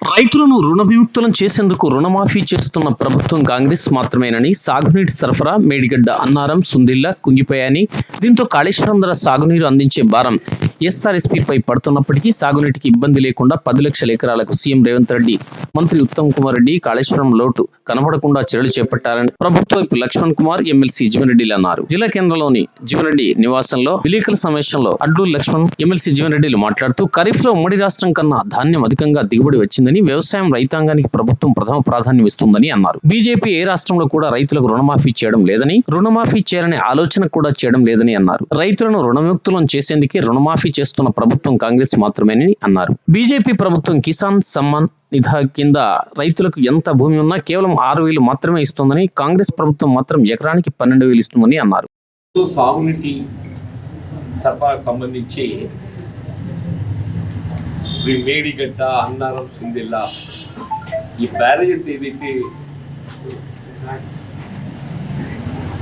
రైతులను రుణ విముక్తులను చేసేందుకు రుణమాఫీ చేస్తున్న ప్రభుత్వం కాంగ్రెస్ మాత్రమేనని సాగునీటి సరఫరా మేడిగడ్డ అన్నారం సుందిల్ల కుంగిపోయాయని దీంతో కాళేశ్వరం ధర సాగునీరు అందించే భారం ఎస్ఆర్ఎస్పీపై పడుతున్నప్పటికీ సాగునీటికి ఇబ్బంది లేకుండా పది లక్షల ఎకరాలకు సీఎం రేవంత్ రెడ్డి మంత్రి ఉత్తమ్ కుమార్ రెడ్డి కాళేశ్వరం లోటు కనబడకుండా చర్యలు చేపట్టారని ప్రభుత్వ వైపు లక్ష్మణ్ కుమార్ ఎమ్మెల్సీ జీవన్రెడ్డిలు అన్నారు. జిల్లా కేంద్రంలోని జీవన్రెడ్డి నివాసంలో విలేకరుల సమావేశంలో అడ్డూరు లక్ష్మణ్ ఎమ్మెల్సీ జీవన్రెడ్డిలు మాట్లాడుతూ ఖరీఫ్లో ఉమ్మడి రాష్ట్రం కన్నా ధాన్యం అధికంగా దిగుబడి వచ్చింది వచ్చిందని వ్యవసాయం రైతాంగానికి ప్రభుత్వం ప్రథమ ప్రాధాన్యం ఇస్తుందని అన్నారు. బీజేపీ ఏ రాష్ట్రంలో కూడా రైతులకు రుణమాఫీ చేయడం లేదని రుణమాఫీ చేయాలనే ఆలోచన కూడా చేయడం లేదని అన్నారు. రైతులను రుణముక్తులను చేసేందుకే రుణమాఫీ చేస్తున్న ప్రభుత్వం కాంగ్రెస్ మాత్రమేనని అన్నారు. బీజేపీ ప్రభుత్వం కిసాన్ సమ్మాన్ నిధా కింద రైతులకు ఎంత భూమి ఉన్నా కేవలం ఆరు వేలు మాత్రమే ఇస్తుందని కాంగ్రెస్ ప్రభుత్వం మాత్రం ఎకరానికి పన్నెండు వేలు ఇస్తుందని అన్నారు. సాగునీటి సరఫరాకు సంబంధించి మేడిగడ్డ అన్నారం సుందిల్ల ఈ బ్యారేజెస్ ఏదైతే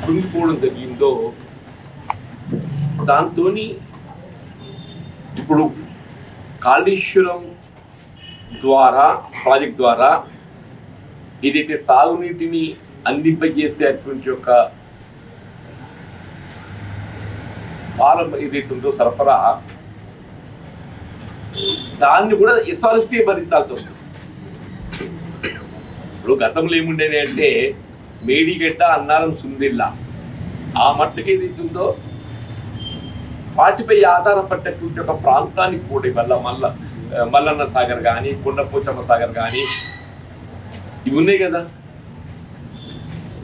కుంగిపోవడం జరిగిందో దాంతో ఇప్పుడు కాళేశ్వరం ద్వారా ప్రాజెక్ట్ ద్వారా ఏదైతే సాగునీటిని అందింపజేసేటువంటి యొక్క ప్రారంభ ఏదైతే ఉందో సరఫరా దాన్ని కూడా ఎస్ఆర్ఎస్పీ భరించాల్సి వస్తుంది? ఇప్పుడు గతంలో ఏముండేది అంటే మేడిగడ్డ అన్నారం సుందిల్ల ఆ మట్టుకు ఏదైతే ఉందో వాటిపై ఆధారపడ్డటువంటి ఒక ప్రాంతానికి కూడా వల్ల మల్ల మల్లన్న సాగర్ కానీ కొండపోచమ్మ సాగర్ కానీ ఇవి ఉన్నాయి కదా.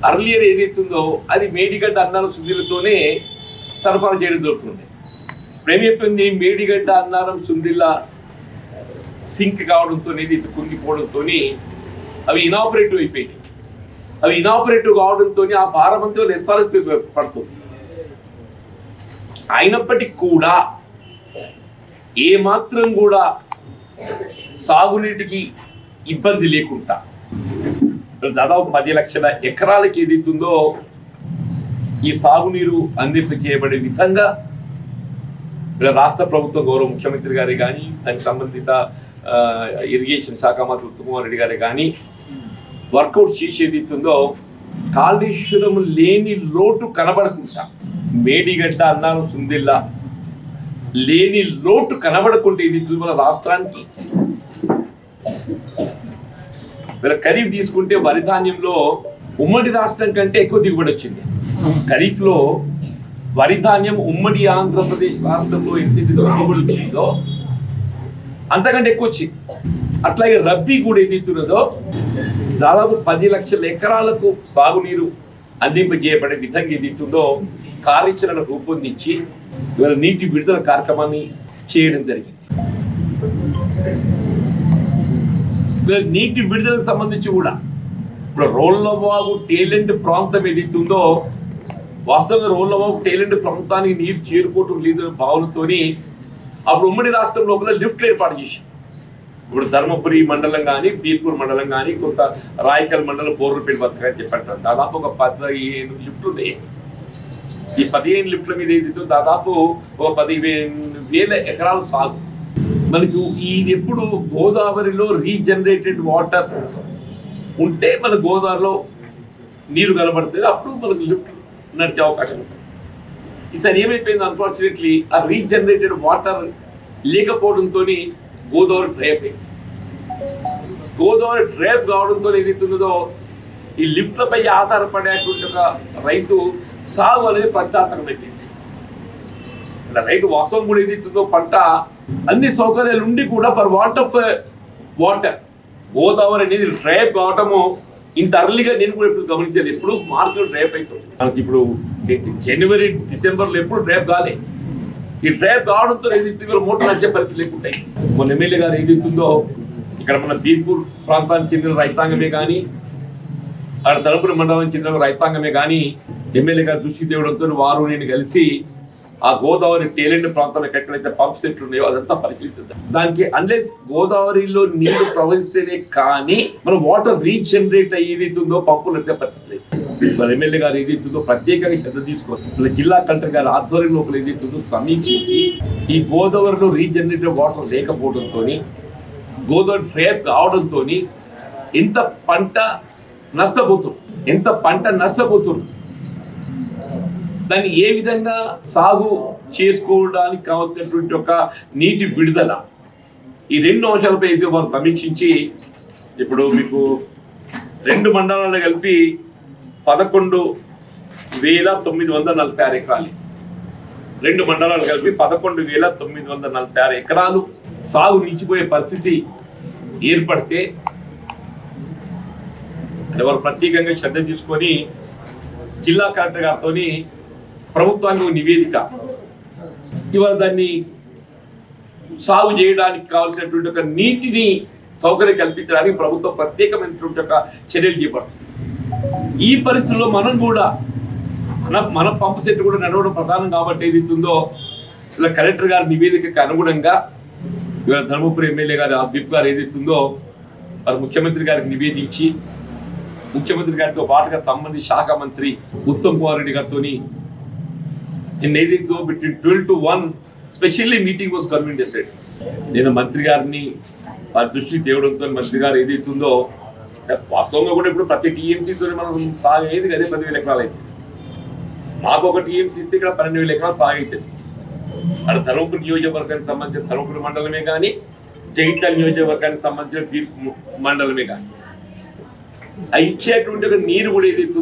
అర్లియర్ ఏదైతుందో అది మేడిగడ్డ అన్నారం సుందిలతోనే సరఫరా చేయడం జరుగుతుంది. ఇప్పుడు మేడిగడ్డ అన్నారం సుందిల్లా సింక్ కావడంతో ఇది కుంగిపోవడంతో అవి ఇనాపరేటివ్ అయిపోయినాయి. అవి ఇనాపరేటివ్ కావడంతో ఆ భారమంతా ఎస్ఆర్ఎస్ పడుతుంది. అయినప్పటికీ కూడా ఏ మాత్రం కూడా సాగునీటికి ఇబ్బంది లేకుండా దాదాపు పది లక్షల ఎకరాలకి ఏదైతుందో ఈ సాగునీరు అందింప చేయబడే విధంగా రాష్ట్ర ప్రభుత్వ గౌరవ ముఖ్యమంత్రి గారే కానీ దానికి సంబంధిత ఇరిగేషన్ శాఖ మంత్రి ఉత్తమకుమార్ రెడ్డి గారే కానీ వర్కౌట్ చేసేది ఉందో కాళేశ్వరం లేని లోటు కనబడకుండా మేడిగడ్డ అన్నారు సుందిల్లా లేని లోటు కనబడకుంటే ఇది మన రాష్ట్రానికి. వీళ్ళ ఖరీఫ్ తీసుకుంటే వరి ధాన్యంలో ఉమ్మడి రాష్ట్రం కంటే ఎక్కువ దిగుబడి వచ్చింది. ఖరీఫ్లో వరి ధాన్యం ఉమ్మడి ఆంధ్రప్రదేశ్ రాష్ట్రంలో ఎంత దిగుబడి వచ్చిందో అంతకంటే ఎక్కువ వచ్చింది అట్లాగే రబ్బీ కూడా ఏదైతున్నదో దాదాపు పది లక్షల ఎకరాలకు సాగునీరు అందింపజేయబడే విధంగా ఏదైతుందో కార్యాచరణ రూపొందించి ఇవాళ నీటి విడుదల కార్యక్రమాన్ని చేయడం జరిగింది. నీటి విడుదలకు సంబంధించి కూడా ఇప్పుడు రోళ్ళవాగు టేలెంట్ ప్రాంతం ఏదైతే వాస్తవంగా రోళ్ళవాగు టేలెంట్ ప్రాంతానికి నీరు చేరుకోవటం లేదు భావనతో అప్పుడు ఉమ్మడి రాష్ట్రం లోపల లిఫ్ట్ ఏర్పాటు చేశాం ఇప్పుడు ధర్మపురి మండలం కానీ బీర్పూర్ మండలం కానీ కొంత రాయకల్ మండలం బోర్లపేట బతకని చెప్పారు. దాదాపు ఒక పదిహేను లిఫ్ట్లు ఉన్నాయి. ఈ పదిహేను లిఫ్ట్ల మీద ఏదైతే దాదాపు ఒక పదిహేను వేల ఎకరాల సాగు. మనకు ఈ ఎప్పుడు గోదావరిలో రీజనరేటెడ్ వాటర్ ఉంటే మన గోదావరిలో నీరు కనబడుతుంది. అప్పుడు మనకు లిఫ్ట్ నడిచే అవకాశం ఉంటుంది. ఈసారి ఏమైపోయింది అన్ఫార్చునేట్లీ ఆ రీజనరేటెడ్ వాటర్ లేకపోవడంతో గోదావరి డ్రైప్ అయింది. గోదావరి డ్రైప్ కావడంతో ఏదైతుందో ఈ లిఫ్ట్లపై ఆధారపడేటువంటి ఒక రైతు సాగు అనేది ప్రత్యాతకం ఇలా రైతు వాస్తవం కూడా ఏదైతుందో పంట అన్ని సౌకర్యాలు ఉండి కూడా for what of water Godavari అనేది డ్రైప్ కావటము ఇంత అర్లీగా నేను కూడా ఇప్పుడు గమనించాను. ఎప్పుడు మార్చిలో డ్రైప్ అవుతుంది మనకి ఇప్పుడు జనవరి డిసెంబర్లో ఎప్పుడు డ్రైప్ కాలే. ఈ డ్రైప్ కావడంతో ఏదైతే మోటార్ నడిచే పరిస్థితి లేకుంటాయి మొన్న ఎమ్మెల్యే గారు ఏదైతుందో ఇక్కడ మన బీర్పూర్ ప్రాంతానికి చెందిన రైతాంగమే కానీ అక్కడ తలుపుల మండలానికి చెందిన రైతాంగమే కానీ ఎమ్మెల్యే గారు దృష్టి తేవడంతో వారు నేను కలిసి ఆ గోదావరి టేలెంట్ ప్రాంతాలకు ఎక్కడైతే పంప్ సెట్ ఉన్నాయో అదంతా పరిశీలించారు దానికి అన్లెస్ గోదావరిలో నీళ్ళు ప్రవహిస్తేనే కానీ మన వాటర్ రీజనరేట్ అయ్యేదితుందో పంపులు నడిచే పరిస్థితి లేదు. మన ఎమ్మెల్యే గారు ఏదైతుందో ప్రత్యేకంగా శ్రద్ధ తీసుకోవచ్చు. జిల్లా కలెక్టర్ గారి ఆధ్వర్యం లోపల ఏదైతుందో సమీక్షించి ఈ గోదావరిలో రీజనరేటెడ్ వాటర్ లేకపోవడంతో గోదావరి ట్రేప్ కావడంతో ఎంత పంట నష్టపోతుంది ఎంత పంట నష్టపోతుంది దాన్ని ఏ విధంగా సాగు చేసుకోవడానికి కావాల్సినటువంటి ఒక నీటి విడుదల? ఈ రెండు అంశాలపై అయితే వారు సమీక్షించి ఇప్పుడు మీకు రెండు మండలాలు కలిపి పదకొండు వేల తొమ్మిది వందల నలభై ఆరు ఎకరాలు. రెండు మండలాలు కలిపి పదకొండు వేల తొమ్మిది వందల నలభై ఆరు ఎకరాలు సాగు నిలిచిపోయే పరిస్థితి ఏర్పడితే అంటే వారు ప్రత్యేకంగా శ్రద్ధ తీసుకొని జిల్లా కలెక్టర్ గారితో ప్రభుత్వానికి ఒక నివేదిక. ఇవాళ దాన్ని సాగు చేయడానికి కావాల్సినటువంటి ఒక నీటిని సౌకర్యం కల్పించడానికి ప్రభుత్వం ప్రత్యేకమైనటువంటి ఒక చర్యలు చేపడుతుంది. ఈ పరిస్థితుల్లో మనం కూడా మన మన పంపు సెట్ కూడా నడవడం ప్రధానం కాబట్టి ఏదైతుందో ఇలా కలెక్టర్ గారి నివేదికకు అనుగుణంగా ఇవాళ ధర్మపురి ఎమ్మెల్యే గారి ఆ గారు ఏదైతుందో వారు ముఖ్యమంత్రి గారికి నివేదించి ముఖ్యమంత్రి గారితో పాటుగా సంబంధించి శాఖ మంత్రి ఉత్తమ్ కుమార్ రెడ్డి గారితో నేను ఏదైతే between twelve to one specially meeting was convene decide నేను మంత్రి గారిని వారి దృష్టికి తేవడంతో మంత్రి గారు ఏదైతే ఉందో వాస్తవంగా కూడా ఇప్పుడు ప్రతి టీఎంసీతో మనం సాగేది అదే పదివేల ఎకరాలు అవుతుంది మాకు ఒక టీఎంసీ ఇస్తే ఇక్కడ పన్నెండు వేల ఎకరాలు సాగవుతుంది అక్కడ ధర్మపురి నియోజకవర్గానికి సంబంధించిన ధర్మపురి మండలమే కానీ జగిత్యాల నియోజకవర్గానికి సంబంధించిన మండలమే కానీ ఇచ్చేటువంటి నీరు కూడా ఏదైతే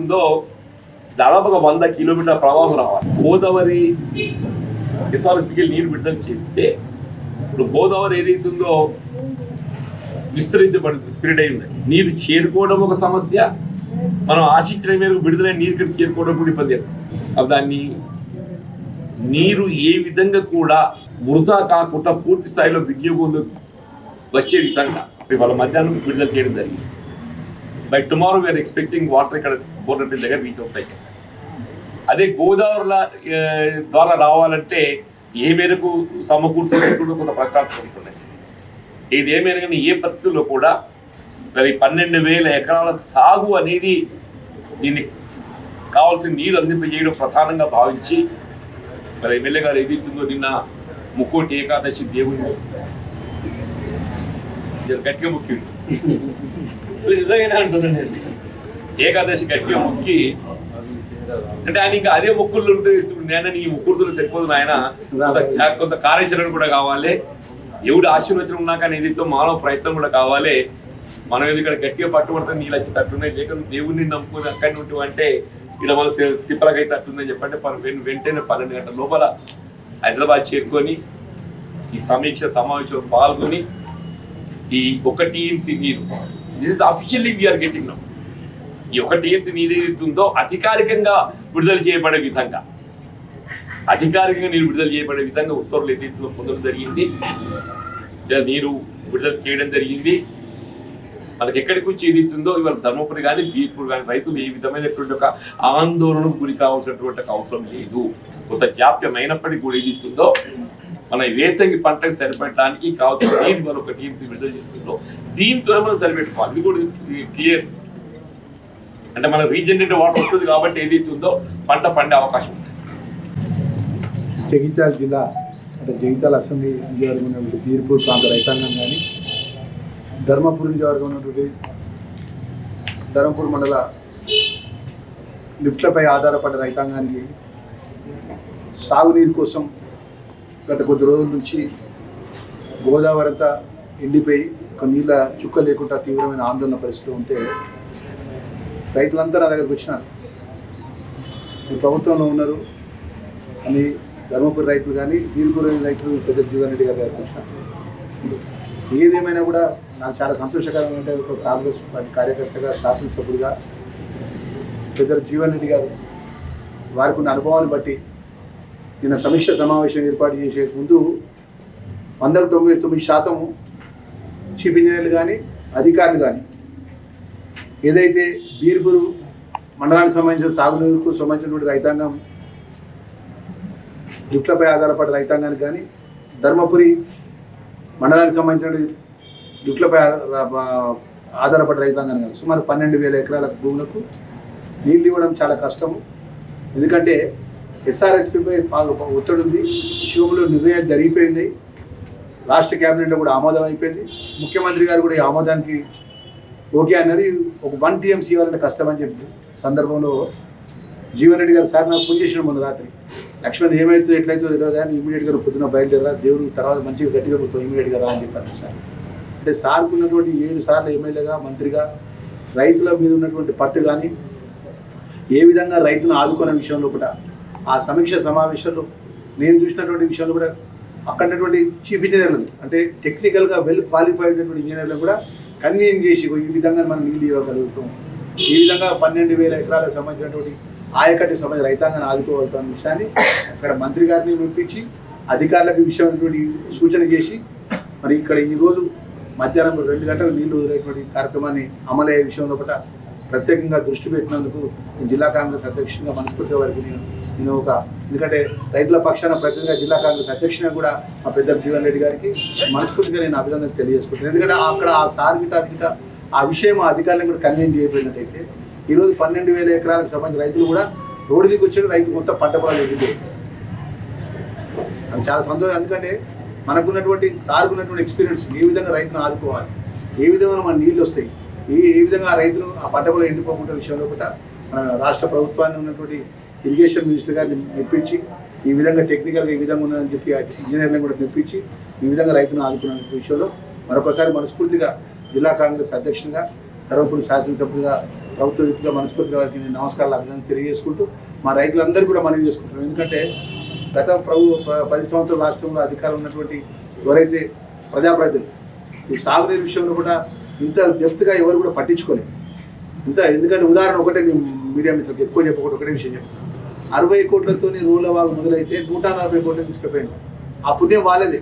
దాదాపు ఒక వంద కిలోమీటర్ ప్రవాహం రావాలి. గోదావరి ఎస్ఆర్ఎస్పీకి నీరు విడుదల చేస్తే ఇప్పుడు గోదావరి ఏదైతుందో విస్తరించబడుతుంది స్ప్రెడ్ అయి ఉంది నీరు చేరుకోవడం ఒక సమస్య. మనం ఆశించిన మేరకు విడుదలైన నీరు ఇక్కడ చేరుకోవడం కూడా ఇబ్బంది అవుతుంది దాన్ని నీరు ఏ విధంగా కూడా వృధా కాకుండా పూర్తి స్థాయిలో వినియోగం వచ్చే విధంగా. వాళ్ళ మధ్యాహ్నం విడుదల చేయడం జరిగింది. By tomorrow we are expecting water ఇక్కడ బోర్డర్ దగ్గర రీచ్ అవుతాయి. అదే గోదావరిల ద్వారా రావాలంటే ఏ మేరకు సమకూర్చుకుంటూ కొంత ప్రశ్నార్థకుంటున్నాయి ఇది ఏమైనా కానీ ఏ పరిస్థితుల్లో కూడా మరి పన్నెండు వేల ఎకరాల సాగు అనేది దీన్ని కావాల్సిన నీరు అందింపజేయడం ప్రధానంగా భావించి మరి ఎమ్మెల్యే గారు ఏదైతుందో నిన్న ముక్కోటి ఏకాదశి దేవుడు గట్టిగా ముఖ్యుడు నిజంగానే అంటున్నాను నేను. ఏకాదశి గట్టిగా ముక్కి అంటే ఆయన ఇంకా అదే మొక్కులు ఉంటే నేను నీ ముక్కుడుతులు సరిపోదు నాయన. కొంత కార్యాచరణ కూడా కావాలి. దేవుడు ఆశీర్వచనం ఉన్నాక ఏదైతే మానవ ప్రయత్నం కూడా కావాలి. మనం ఏదో ఇక్కడ గట్టిగా పట్టుబడితే నీళ్ళు వచ్చి తట్టున్నాయి. లేక దేవుడిని నమ్ముకుని అక్కడి నుండి అంటే ఇక్కడ మన తిప్పలకై తట్టుందని చెప్పంటే వెంటనే పన్నెండు గంటల లోపల హైదరాబాద్ చేరుకొని ఈ సమీక్ష సమావేశంలో పాల్గొని ఈ ఒక టీఎంసీ నీరు this is officially we are getting now ఈ ఒక టీఎంసీ నీరు ఏదైతే అధికారికంగా విడుదల చేయబడే విధంగా. అధికారికంగా నీరు విడుదల చేయబడే విధంగా ఉత్తర్వులు ఏదైతే పొందడం జరిగింది. నీరు విడుదల చేయడం జరిగింది. మనకి ఎక్కడికి వచ్చి ఏదైతుందో ఇవాళ ధర్మపురి కానీ బీర్పూర్ కానీ రైతులు ఏ విధమైనటువంటి ఒక ఆందోళనకు గురి కావాల్సినటువంటి అవసరం లేదు. కొంత జాప్యం అయినప్పటికీ కూడా ఏదైతుందో మన వేసంగి పంటకు సరిపెట్టడానికి కావాల్సిన నీరు మనం ఒక టీం విడుదల చేస్తుందో దీంతో మనం సరిపెట్టుకోవాలి ఇది కూడా క్లియర్. అంటే మన రీజనరేటివ్ వాటర్ వస్తుంది కాబట్టి ఏదైతే ఉందో పంట పండే అవకాశం ఉంటుంది. జగిత్యాల జిల్లా అంటే జగిత్యాల అసెంబ్లీ నియోజకవర్గం ఉన్నటువంటి బీర్పూర్ ప్రాంత రైతాంగం కానీ ధర్మపూర్ నియోజకవర్గం ఉన్నటువంటి ధర్మపూర్ మండల లిఫ్ట్లపై ఆధారపడ్డ రైతాంగానికి సాగునీరు కోసం గత కొద్ది రోజుల నుంచి గోదావరి అంతా ఎండిపోయి ఒక నీళ్ళ చుక్క లేకుండా తీవ్రమైన ఆందోళన పరిస్థితులు ఉంటే రైతులందరూ నా దగ్గరకు వచ్చినారు. మీరు ప్రభుత్వంలో ఉన్నారు అని ధర్మపురి రైతులు కానీ వీరుపురి రైతులు పెద్ద జీవన్ రెడ్డి గారి దగ్గరకు వచ్చినారు. ఏదేమైనా కూడా నాకు చాలా సంతోషకరంగా అంటే ఒక కాంగ్రెస్ పార్టీ కార్యకర్తగా శాసనసభ్యుడిగా పెద్ద జీవన్ రెడ్డి గారు వారికి ఉన్న అనుభవాన్ని బట్టి నిన్న సమీక్ష సమావేశం ఏర్పాటు చేసే ముందు వందకు తొంభై తొమ్మిది శాతం చీఫ్ ఇంజనీర్లు కానీ అధికారులు కానీ ఏదైతే బీర్పూరు మండలానికి సంబంధించిన సాగునీరుకు సంబంధించినటువంటి రైతాంగం లిఫ్ట్లపై ఆధారపడే రైతాంగానికి కానీ ధర్మపురి మండలానికి సంబంధించిన లిఫ్ట్లపై ఆధారపడే రైతాంగానికి కానీ సుమారు పన్నెండు వేల ఎకరాల భూములకు నీళ్ళు ఇవ్వడం చాలా కష్టము. ఎందుకంటే ఎస్ఆర్ఎస్పీపై బాగా ఒత్తిడి ఉంది. శివంలో నిర్ణయాలు జరిగిపోయినాయి. రాష్ట్ర క్యాబినెట్లో కూడా ఆమోదం అయిపోయింది. ముఖ్యమంత్రి గారు కూడా ఈ ఆమోదానికి ఓకే అన్నది ఒక వన్ టీఎంసీ ఇవ్వాలంటే కష్టం అని చెప్పి సందర్భంలో జీవన్ రెడ్డి గారు సార్ నాకు ఫోన్ చేసిన మొన్న రాత్రి. లక్ష్మణ్ ఏమైతే ఎట్లయితే తెలియదు అని ఇమీడియట్గా పొద్దున బయలుదేరా దేవుడు తర్వాత మంచిగా గట్టిగా కూర్చో ఇమీడియట్గా రా అని చెప్పారు సార్. అంటే సార్కు ఉన్నటువంటి ఏడు సార్లు ఎమ్మెల్యేగా మంత్రిగా రైతుల మీద ఉన్నటువంటి పట్టు కానీ ఏ విధంగా రైతును ఆదుకునే విషయంలో కూడా ఆ సమీక్ష సమావేశంలో నేను చూసినటువంటి విషయంలో కూడా అక్కడ చీఫ్ ఇంజనీర్లు అంటే టెక్నికల్గా వెల్ క్వాలిఫైడ్ అయినటువంటి ఇంజనీర్లు కూడా కన్వీన్ చేసి ఈ విధంగా మనం నీళ్ళు ఇవ్వగలుగుతాం. ఈ విధంగా పన్నెండు వేల ఎకరాలకు సంబంధించినటువంటి ఆయకట్టు సంబంధించిన రైతాంగాన్ని ఆదుకోగలుగుతాం విషయాన్ని అక్కడ మంత్రి గారిని పంపించి అధికారులకు విషయమైనటువంటి సూచన చేసి మరి ఇక్కడ ఈరోజు మధ్యాహ్నం రెండు గంటలకు నీళ్ళు వదిలేటువంటి కార్యక్రమాన్ని అమలయ్యే విషయంలో పట్ల ప్రత్యేకంగా దృష్టి పెట్టినందుకు జిల్లా కాంగ్రెస్ అధ్యక్షునిగా మనస్ఫూర్తిగా వారికి నేను నేను ఒక ఎందుకంటే రైతుల పక్షాన ప్రతినిధిగా జిల్లా కాంగ్రెస్ అధ్యక్షునిగా కూడా మా పెద్ద జీవన్ రెడ్డి గారికి మనస్ఫూర్తిగా నేను అభినందన తెలియజేసుకుంటాను ఎందుకంటే అక్కడ ఆ సార్ గిట అది గిట ఆ విషయం ఆ అధికారులను కూడా కన్వీన్ చేయబడినట్టయితే ఈరోజు పన్నెండు వేల ఎకరాలకు సంబంధించిన రైతులు కూడా రోడ్డు దిగి వచ్చాడు రైతు మొత్తం పంట పొలాలు ఎగిపోయాయి అది చాలా సంతోషం. ఎందుకంటే మనకున్నటువంటి సార్కున్నటువంటి ఎక్స్పీరియన్స్ ఏ విధంగా రైతును ఆదుకోవాలి ఏ విధంగా మన నీళ్ళు వస్తాయి ఏ ఏ విధంగా ఆ రైతులు ఆ పంట పొలం ఎండిపోకుండా విషయంలో కూడా మన రాష్ట్ర ప్రభుత్వాన్ని ఉన్నటువంటి ఇరిగేషన్ మినిస్టర్ గారిని మెప్పించి ఈ విధంగా టెక్నికల్గా ఈ విధంగా ఉన్నదని చెప్పి ఆ ఇంజనీర్లను కూడా మెప్పించి ఈ విధంగా రైతును ఆదుకున్న విషయంలో మరొకసారి మనస్ఫూర్తిగా జిల్లా కాంగ్రెస్ అధ్యక్షునిగా ధర్మపురి శాసనసభ్యులుగా ప్రభుత్వ వ్యక్తిగా మనస్ఫూర్తిగా వారికి నేను నమస్కారాలు అభినందన తెలియజేసుకుంటూ మా రైతులందరూ కూడా మనవి చేసుకుంటున్నాం. ఎందుకంటే గత ప్రభు ప- పది సంవత్సరాల రాష్ట్రంలో అధికారం ఉన్నటువంటి ఎవరైతే ప్రజాప్రతినిధులు ఈ సాగునీరు విషయంలో కూడా ఇంత డెప్త్గా ఎవరు కూడా పట్టించుకోలేదు. ఇంత ఎందుకంటే ఉదాహరణ ఒకటే నేను మీడియా మిత్రులకు ఎక్కువ చెప్పకూడదు ఒకటే విషయం చెప్తాను అరవై కోట్లతోనే రూల వాగు మొదలైతే నూట నలభై కోట్లు తీసుకుపోయింది ఆ పుణ్యం వాళ్ళదే.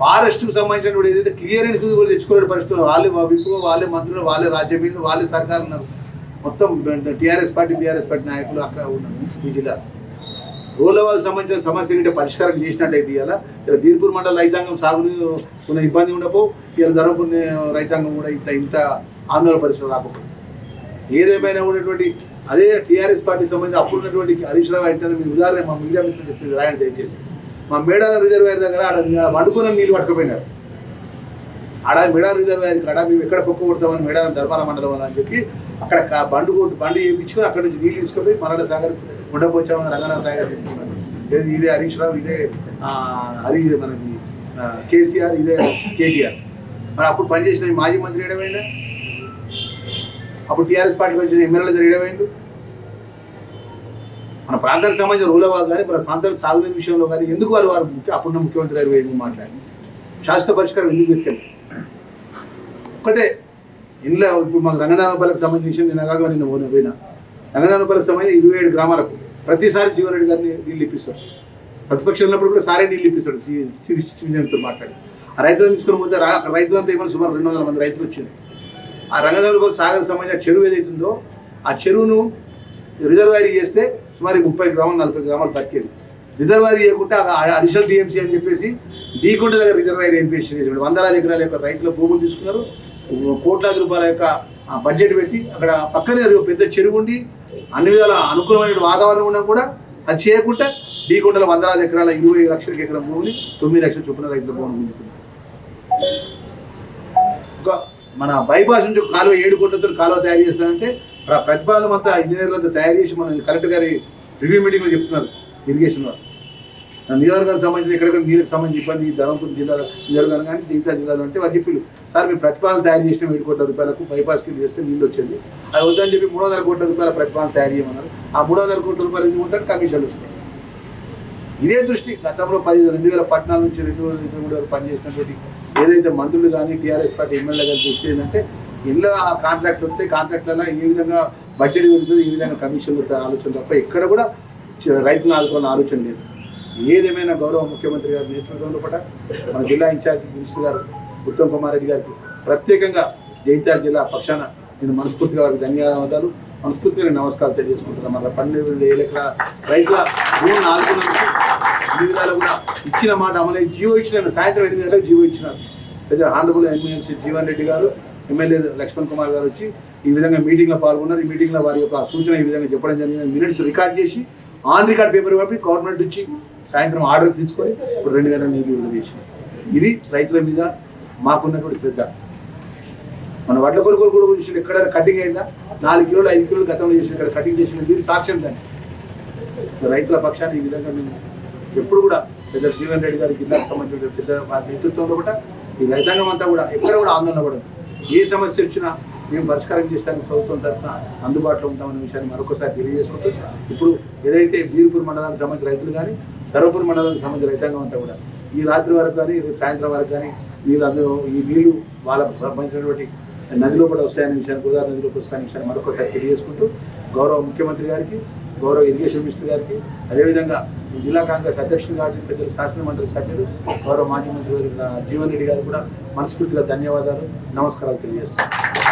ఫారెస్ట్కి సంబంధించినటువంటి ఏదైతే క్లియర్ అండ్ కూడా తెచ్చుకోలేని పరిస్థితులు వాళ్ళే విప్పు వాళ్ళే మంత్రులు వాళ్ళే రాజ్యమీలు వాళ్ళే సర్కారు ఉన్నారు. మొత్తం టీఆర్ఎస్ పార్టీ బీఆర్ఎస్ పార్టీ నాయకులు అక్కడ ఉన్నారు ఈ జిల్లా. రోలవాకు సంబంధించిన సమస్య గిట్ట పరిష్కారం చేసినట్టయితే ఇవాళ ఇలా బీర్పూర్ మండల రైతాంగం సాగుని కొన్ని ఇబ్బంది ఉండపో ఇలా ధరపు రైతాంగం కూడా ఇంత ఇంత ఆందోళన పరిస్థితులు రాకపోయింది ఏదేమైనా ఉన్నటువంటి అదే టీఆర్ఎస్ పార్టీకి సంబంధించి అప్పుడు ఉన్నటువంటి హరీష్ రావు అంటే మీ ఉదాహరణ మా మీడియా మిత్రులు చెప్పింది రాయండి దయచేసి. మా మేడాల రిజర్వాయర్ దగ్గర ఆడ వండుకున్న నీళ్ళు పట్టుకుపోయినారు. ఆడ మేడాల రిజర్వాయర్ కాడ మేము ఎక్కడ పొక్క కొడతామని మేడాల ధర్మాల మండలం అని చెప్పి అక్కడ బండు కొట్టు బండి చేయించుకొని అక్కడ నుంచి నీళ్ళు తీసుకుపోయి మరణ సాగర్ ఉండపోచామని రంగనాథ సాగర్ చెప్పుకున్నాను ఇదే హరీష్ రావు ఇదే హరి మనది కేసీఆర్ ఇదే కేటీఆర్. మరి అప్పుడు పనిచేసిన మాజీ మంత్రి ఏడమైనా అప్పుడు టీఆర్ఎస్ పార్టీకి వచ్చిన ఎమ్మెల్యేలు ఏడమైండు మన ప్రాంతానికి సంబంధించిన రూల్ వాళ్ళు కానీ మన ప్రాంతాలకు సాగునీరు విషయంలో కానీ ఎందుకు వారు వారు ముఖ్య అప్పుడున్న ముఖ్యమంత్రి గారు వేయడం మాట్లాడి శాశ్వత పరిష్కారం ఎందుకు వెతికారు ఒకటే ఇంట్లో ఇప్పుడు మాకు రంగనాథపల్లికి సంబంధించిన విషయం నేను కాక నిన్న పోయిన పోయినా రంగనాథపల్లికి సంబంధించిన ఇరవై ఏడు గ్రామాలకు ప్రతిసారి జీవన్ రెడ్డి గారిని నీళ్ళు ఇప్పిస్తాడు ప్రతిపక్షం ఉన్నప్పుడు కూడా సారే నీళ్ళు ఇప్పిస్తాడు శ్రీజన్తో మాట్లాడి ఆ రైతులను తీసుకుని పోతే అక్కడ రైతులంతా ఏమైనా సుమారు రెండు వందల మంది రైతులు వచ్చింది ఆ రంగనాథపల్లి సాగర్ సంబంధించిన చెరువు ఏదైతుందో ఆ చెరువును రిజర్వాయర్ చేస్తే సుమారు ముప్పై గ్రామాలు నలభై గ్రామాలు బతికేది రిజర్వాయర్ చేయకుండా అడిషనల్ డిఎంసీ అని చెప్పేసి డీకుంట దగ్గర రిజర్వాయరీ ఏర్పించేసి వందలాది ఎకరాల యొక్క రైతుల భూములు తీసుకున్నారు. కోట్లాది రూపాయల యొక్క బడ్జెట్ పెట్టి అక్కడ పక్కనే ఒక పెద్ద చెరువు ఉండి అన్ని విధాల అనుకూలమైన వాతావరణం ఉన్నా కూడా అది చేయకుండా డీకుంటల వందలాది ఎకరాల ఇరవై లక్షల ఎకరం భూమిని తొమ్మిది లక్షల చొప్పున రైతుల భూములు మన బైపాస్ నుంచి ఒక కాలువ ఏడు కోట్లతో కాలువ తయారు చేస్తానంటే ఆ ప్రతిపాదన అంతా ఇంజనీర్లంతా తయారు చేసి మనం కలెక్టర్ గారి రివ్యూ మీటింగ్లో చెప్తున్నారు ఇరిగేషన్ వారు నియోజకవర్గానికి సంబంధించిన ఎక్కడెక్కడ నీళ్ళకి సంబంధించి ఇబ్బంది ధర్మపురం జిల్లాలో నియోజకవర్గం కానీ మిగతా జిల్లాలో అంటే వాళ్ళు చెప్పి సార్ మీ ప్రతిపాదన తయారు చేసిన ఏడు కోట్ల రూపాయలకు బైపాస్ బైపాస్కి చేస్తే నీళ్ళు వచ్చింది. అది వద్దని చెప్పి మూడు వందల కోట్ల రూపాయల ప్రతిపాదన తయారు చేయమన్నారు. ఆ మూడు వందల కోట్ల రూపాయలు ఎందుకు ఉంటాడు కమిషన్లు వస్తాయి ఇదే దృష్టి గతంలో పది రెండు వేల పద్నాలుగు నుంచి రెండు వేల ఇరవై మూడు వరకు పనిచేసినటువంటి ఏదైతే మంత్రులు కానీ టీఆర్ఎస్ పార్టీ ఎమ్మెల్యే కానీ దృష్టి ఏంటంటే ఇళ్ళ ఆ కాంట్రాక్ట్ వస్తే కాంట్రాక్ట్లలో ఏ విధంగా బడ్జెట్ పెరుగుతుంది ఏ విధంగా కమిషన్లు ఆలోచన తప్ప ఎక్కడ కూడా రైతులను ఆదుకోవాలని ఆలోచన లేదు. ఏదేమైనా గౌరవ ముఖ్యమంత్రి గారి నేతృత్వంలో కూడా మన జిల్లా ఇన్ఛార్జ్ మినిస్టర్ గారు ఉత్తమ్ కుమార్ రెడ్డి గారికి ప్రత్యేకంగా జైత్యాల జిల్లా పక్షాన నేను మనస్ఫూర్తిగా వారికి ధన్యవాదాలు. మనస్ఫూర్తిగా నేను నమస్కారాలు తెలియజేసుకుంటున్నాను. మన పన్నెండు వేల రైతుల భూమిని ఆదుకున్నందుకు జీవితాలు కూడా ఇచ్చిన మాట అమలు జీవో ఇచ్చిన సాయంత్రం ఎనిమిది గంటలకు జీవో ఇచ్చినారు అయితే ఆనరబుల్ ఎమ్మెల్సీ జీవన్ రెడ్డి గారు ఎమ్మెల్యే లక్ష్మణ్ కుమార్ గారు వచ్చి ఈ విధంగా మీటింగ్లో పాల్గొన్నారు. ఈ మీటింగ్లో వారి యొక్క సూచన ఈ విధంగా చెప్పడం జరిగింది. మినిట్స్ రికార్డ్ చేసి ఆన్ రికార్డ్ పేపర్ పంపి గవర్నమెంట్ నుంచి సాయంత్రం ఆర్డర్ తీసుకొని ఇప్పుడు రెండు గంటల నీళ్ళు విడుదల చేసి ఇది రైతుల మీద మాకున్నటువంటి శ్రద్ధ. మన వడ్ల కొరకు కూడా చూసిన ఎక్కడ కటింగ్ అయిందా? నాలుగు కిలోలు ఐదు కిలోలు గతంలో చేసిన ఇక్కడ కటింగ్ చేసిన దీని సాక్ష్యం దాన్ని. రైతుల పక్షాన్ని ఈ విధంగా మేము ఎప్పుడు కూడా పెద్ద జీవన్ రెడ్డి గారికి జిల్లాకు సంబంధించిన పెద్ద వారి నేతృత్వంలో కూడా ఈ రైతాంగం అంతా కూడా ఎక్కడ కూడా ఆందోళన పడదు. ఏ సమస్య వచ్చినా మేము పరిష్కారం చేయడానికి ప్రభుత్వం తరఫున అందుబాటులో ఉంటామనే విషయాన్ని మరొకసారి తెలియజేసుకుంటూ ఇప్పుడు ఏదైతే బీర్పూర్ మండలానికి సంబంధించిన రైతులు కానీ ధర్మపూర్ మండలానికి సంబంధించిన రైతాంగం అంతా కూడా ఈ రాత్రి వరకు కానీ రేపు సాయంత్రం వరకు కానీ వీళ్ళందరూ ఈ నీళ్ళు వాళ్ళకు సంబంధించినటువంటి నదిలో కూడా వస్తాయనే విషయాన్ని గోదావరి నదిలోకి వస్తాయనే విషయాన్ని మరొకసారి తెలియజేసుకుంటూ గౌరవ ముఖ్యమంత్రి గారికి గౌరవ ఇరిగేషన్ మినిస్టర్ గారికి అదేవిధంగా ఈ జిల్లా కాంగ్రెస్ అధ్యక్షులు గారికి శాసనమండలి సభ్యులు గౌరవ మాజీ మంత్రి జీవన్ రెడ్డి గారు కూడా మనస్ఫూర్తిగా ధన్యవాదాలు నమస్కారాలు తెలియజేస్తున్నాను